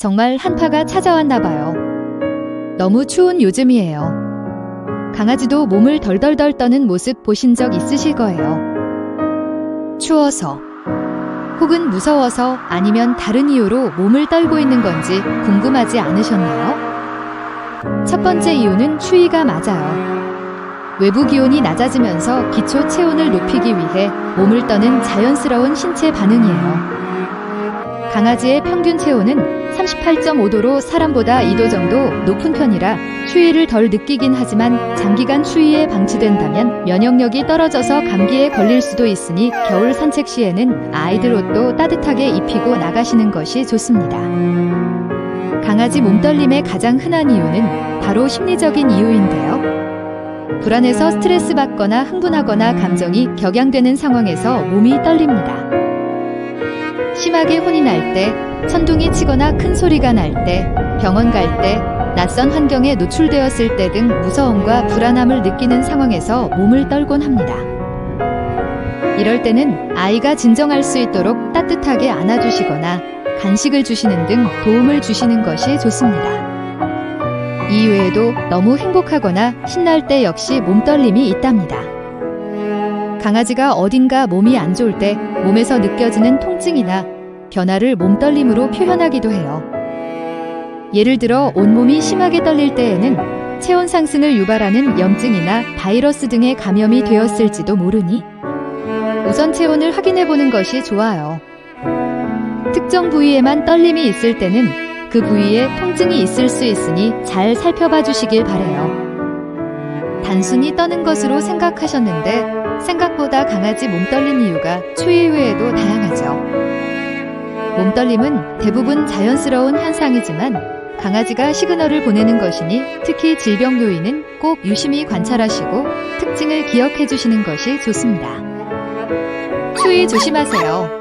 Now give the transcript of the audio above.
정말 한파가 찾아왔나 봐요. 너무 추운 요즘이에요. 강아지도 몸을 덜덜덜 떠는 모습 보신 적 있으실 거예요. 추워서, 혹은 무서워서 아니면 다른 이유로 몸을 떨고 있는 건지 궁금하지 않으셨나요? 첫 번째 이유는 추위가 맞아요. 외부 기온이 낮아지면서 기초 체온을 높이기 위해 몸을 떠는 자연스러운 신체 반응이에요. 강아지의 평균 체온은 38.5도로 사람보다 2도 정도 높은 편이라 추위를 덜 느끼긴 하지만 장기간 추위에 방치된다면 면역력이 떨어져서 감기에 걸릴 수도 있으니 겨울 산책 시에는 아이들 옷도 따뜻하게 입히고 나가시는 것이 좋습니다. 강아지 몸떨림의 가장 흔한 이유는 바로 심리적인 이유인데요. 불안해서 스트레스 받거나 흥분하거나 감정이 격양되는 상황에서 몸이 떨립니다. 심하게 혼이 날 때, 천둥이 치거나 큰 소리가 날 때, 병원 갈 때, 낯선 환경에 노출되었을 때 등 무서움과 불안함을 느끼는 상황에서 몸을 떨곤 합니다. 이럴 때는 아이가 진정할 수 있도록 따뜻하게 안아주시거나 간식을 주시는 등 도움을 주시는 것이 좋습니다. 이 외에도 너무 행복하거나 신날 때 역시 몸떨림이 있답니다. 강아지가 어딘가 몸이 안 좋을 때 몸에서 느껴지는 통증이나 변화를 몸떨림으로 표현하기도 해요. 예를 들어 온몸이 심하게 떨릴 때에는 체온 상승을 유발하는 염증이나 바이러스 등의 감염이 되었을지도 모르니 우선 체온을 확인해 보는 것이 좋아요. 특정 부위에만 떨림이 있을 때는 그 부위에 통증이 있을 수 있으니 잘 살펴봐 주시길 바래요. 단순히 떠는 것으로 생각하셨는데 생각보다 강아지 몸떨림 이유가 추위 외에도 다양하죠. 몸떨림은 대부분 자연스러운 현상이지만 강아지가 시그널을 보내는 것이니 특히 질병 요인은 꼭 유심히 관찰하시고 특징을 기억해 주시는 것이 좋습니다. 추위 조심하세요.